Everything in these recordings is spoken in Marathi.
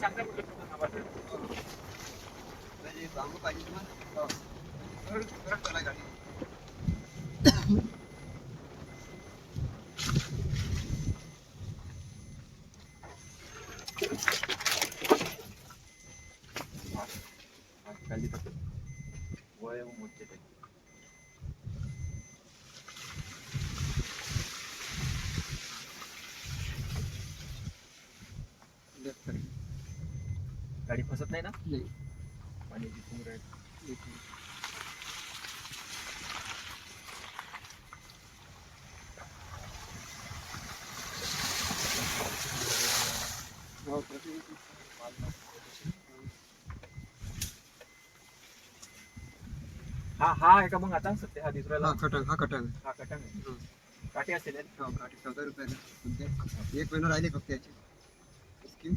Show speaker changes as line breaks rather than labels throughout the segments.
सांगता
बांबू पाहिजे तुम्हाला तर परत चला गाडी
खाली फक्त वय मोठे ते
लेफ्टकडे.
गाडी फसत नाही ना आहे
एक मिनिट. हो.
हा आहे का मग आता सध्या हा दुसऱ्याला
हा कटंग हा कटंग
हा आहे.
हं.
काटे?
हो काठी चौदा रुपयाला सध्या एक महिना राहिले फक्त याची स्कीम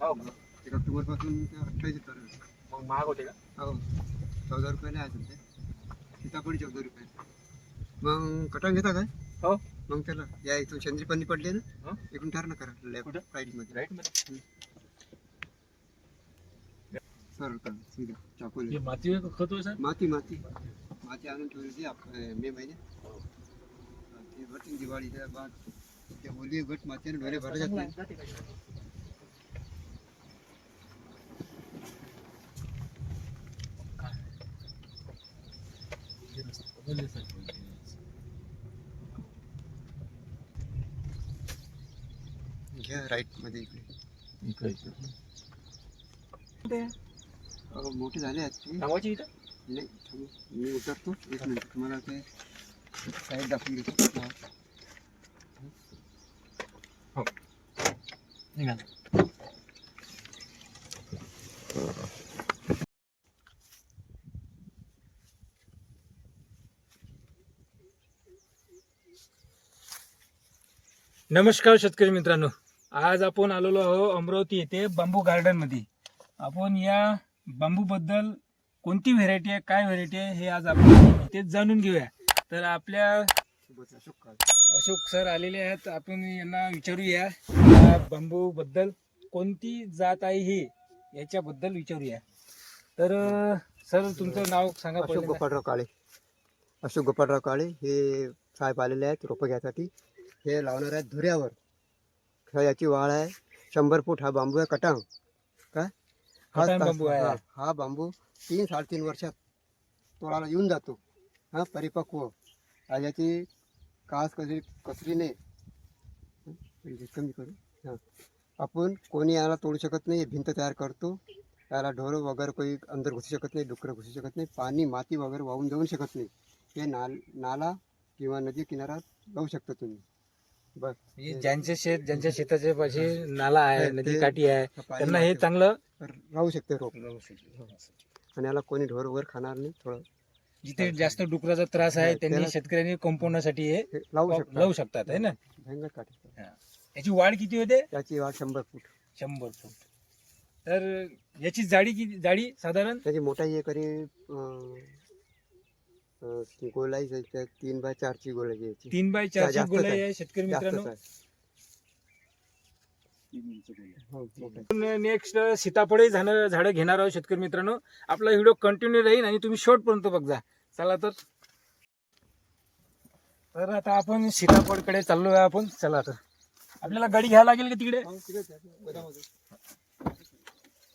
हो का?
एक ऑक्टोबरपासून ते अठ्ठावीस तारीख
मग महाग होते का?
हो. चौदा रुपयाला आहे सध्या सीताफळ चौदा रुपये. मग कटंग घेता काय?
हो.
मग त्याला या इथून चंद्री पन्नी पडली ना
हं?
इकडून टर्न करा
कुठं?
लेफ्ट
राईटमध्ये. राईटमध्ये.
सरळ करा सीधा चाकू
हे माती खत
माती माती. माती आणून ठेवली होती मे महिन्यात. ती भरती दिवाळीच्या बाद. ते ओली गट मातीने डोळे भरले जात. नाही घ्या राईटमध्ये इकडे. अहो, मोठे झाले आहेत
इथं?
नाही थांबा. मी उतरतो. एक मिनिट तुम्हाला ते साईड दाखवून देतो. हा.
निघा. नमस्कार शेतकरी मित्रांनो. आज आपण आलेलो आहो अमरावती येथे बांबू गार्डनमध्ये. आपण या बांबू बद्दल कोणती व्हेरायटी आहे काय व्हेरायटी आहे हे आज आपण इथे जाणून घेऊया. तर आपल्या
अशोक.
अशोक सर आलेले आहेत. आपण यांना विचारूया या बांबू बद्दल कोणती जात आहे ही याच्याबद्दल विचारूया. तर सर तुमचं नाव सांगा
अशोक. गोपाळराव काळे. अशोक गोपाळराव काळे हे साहेब आलेले आहेत रोपं घ्यायसाठी. हे लावणार आहेत धुऱ्यावर. याची वाढ आहे. शंभर फूट हा बांबू आहे कटांग काय? हा
बांबू आहे.
हा- बांबू तीन साडेतीन वर्षात तोळाला येऊन जातो. हा परिपक्व. याची कास कसरी कसरीने कमी करू. हां. आपण कोणी याला तोडू शकत नाही भिंत तयार करतो. याला ढोरं वगैरे काही अंदर घुसू शकत नाही डुकरं घुसू शकत नाही पाणी माती वगैरे वाहून जाऊ शकत नाही. हे नाल नाला किंवा नदी किनाऱ्यात जाऊ शकता तुम्ही.
म्हणजे ज्यांचे शेत ज्यांच्या शेताच्या पाशी नाला आहे नदी काठी आहे त्यांना हे चांगलं
राहू शकते रोप. आणि याला कोणी ढोर वगैरे खाणार नाही थोडं
जिथे जास्त डुकराचा त्रास आहे
हा,
त्यांनी शेतकऱ्यांनी कंपाऊंडसाठी हे
हे लावू शकतात
लावू शकतात. है ना?
भयंकर काठी.
याची वाढ किती होते?
त्याची वाढ शंभर फूट.
शंभर फूट. तर याची जाडी किती जाडी साधारण?
त्याची मोठाई आहे गोलाई त्या तीन बाय चारची गोलाई याची
तीन बाय
जास्तच
गोलाई
आहे.
आहे शेतकरी
जास्तच
मित्रांनो.
आहे. हो, मोठं आहे.
नेक्स्ट सीताफळे झाडं झाडं घेणार आहोत शेतकरी मित्रांनो. आपला व्हिडिओ कंटिन्यू राहील आणि तुम्ही शॉर्ट पर्यंत बघा चला तर. तर आता आपण सीताफळकडे चाललो आहे आपण. चला तर आपल्याला गाडी घ्यायला लागेल का तिकडे?
हो, तिकडेच आहे, गोदामामध्ये.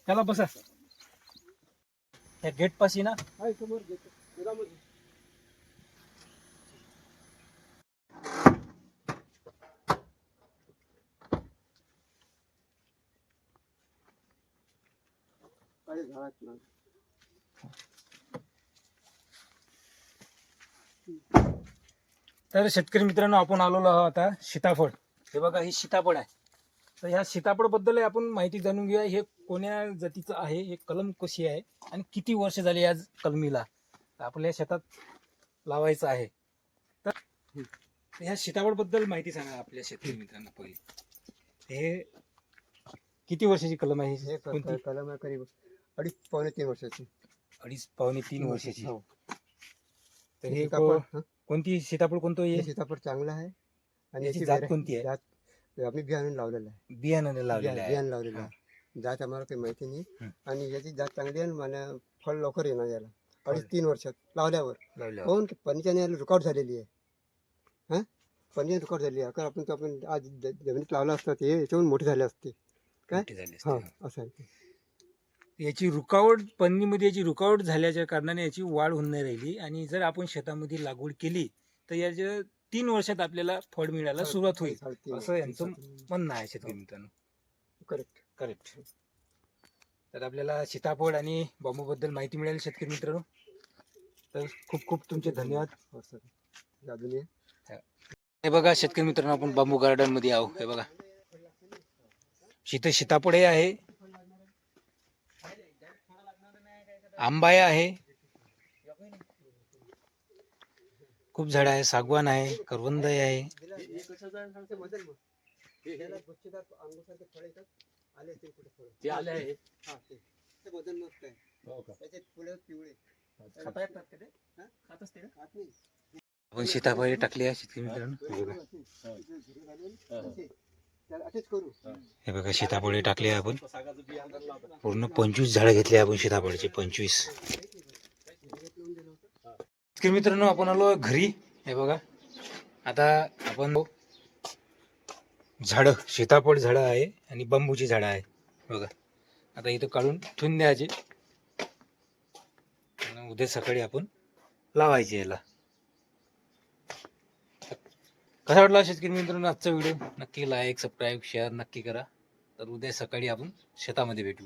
चला बसा. या गेट पाशी ना.
समोर.
तर शेतकरी मित्रांनो आपण आलेलो आहोत आता सीताफळ. हे बघा हे सीताफळ आहे. तर ह्या सीताफळबद्दल आपण माहिती जाणून घेऊया. हे कोण्या जातीचं आहे? हे कलम कशी आहे? आणि किती वर्ष झाली या कलमीला? आपल्या शेतात लावायचं आहे. तर ह्या सीताफळबद्दल माहिती सांगा आपल्या शेतकरी मित्रांना पहिले. हे किती वर्षाची कलम आहे?
कलम आहे करीब अडीच पावणे तीन वर्षाची
अडीच पावणे तीन वर्षाची
हो.
तर हे
सीताफळ,
को-
हं?
कोणती सीताफळ कोणतं
हे
हे
सीताफळ चांगलं आहे आणि
याची
याची
जात कोणती आहे?
जात आम्ही बियाणं लावलेलं आहे
बियाणाने लावलेलं
बियाणं
आहे
बियाणं लावलेलं आहे जात आम्हाला काही माहिती नाही. आणि याची जात चांगली आहे आणि मला फळ लवकर येणार याला अडीच. तीन वर्षात लावल्यावर
लावल्यावर.
काहून की याला रुकावट झालेली आहे हां पणीने रुकावट झालेली आहे आपण तो आपण आज ज- जमिनीत लावलं असतं ते याच्याहून मोठे झाले असते काय?
मोठी झाली असते.
हां असं आहे ते.
याची रुकावट पन्नीमध्ये याची रुकावट झाल्याच्या कारणाने याची वाढ होऊन नाही राहिली. आणि जर आपण शेतामध्ये लागवड केली तर याच्या तीन वर्षात आपल्याला फळ मिळायला सुरुवात होईल. असं यांचं. म्हणणं आहे शेतकरी मित्रांनो.
करेक्ट
करेक्ट तर आपल्याला सीताफळ आणि बांबूबद्दल माहिती मिळाली शेतकरी मित्रांनो. तर खूप खूप तुमचे धन्यवाद.
हो हे.
हे बघा शेतकरी मित्रांनो आपण बांबू गार्डनमध्ये आहो हे बघा. शीत सीताफळे आहे. आंबाया आहे खूप झाड आहे सागवान आहे करवंद आहे
त्याला गुच्छेदार अंगूसारखे फळ येतात आले असतील कुठे फळ
ते आले आहे
हा ते ते वजन मस्त आहे
हो का?
त्याचे फुले पिवळे
खाता येतात का ते?
हा?
खात असते का?
खात नाही.
आपण सीताफळे टाकली आहे शेतकरी मित्रांनो हे बघा हे बघा सीताफळे टाकले आपण पूर्ण पंचवीस झाडं घेतली आपण सीताफळाची पंचवीस. इतके मित्रांनो आपण आलो घरी. हे बघा. आता आपण झाडं सीताफळ झाडं आहे आणि बांबूची झाडं आहे. बघा. आता इथं काढून ठेवून द्यायचे. आणि उद्या सकाळी आपण लावायचे याला. कसा वाटला शेतकरी मित्रांनो आजचा व्हिडिओ? नक्की लाईक सबस्क्राईब शेअर नक्की करा. तर उद्या सकाळी आपण शेतामध्ये भेटू.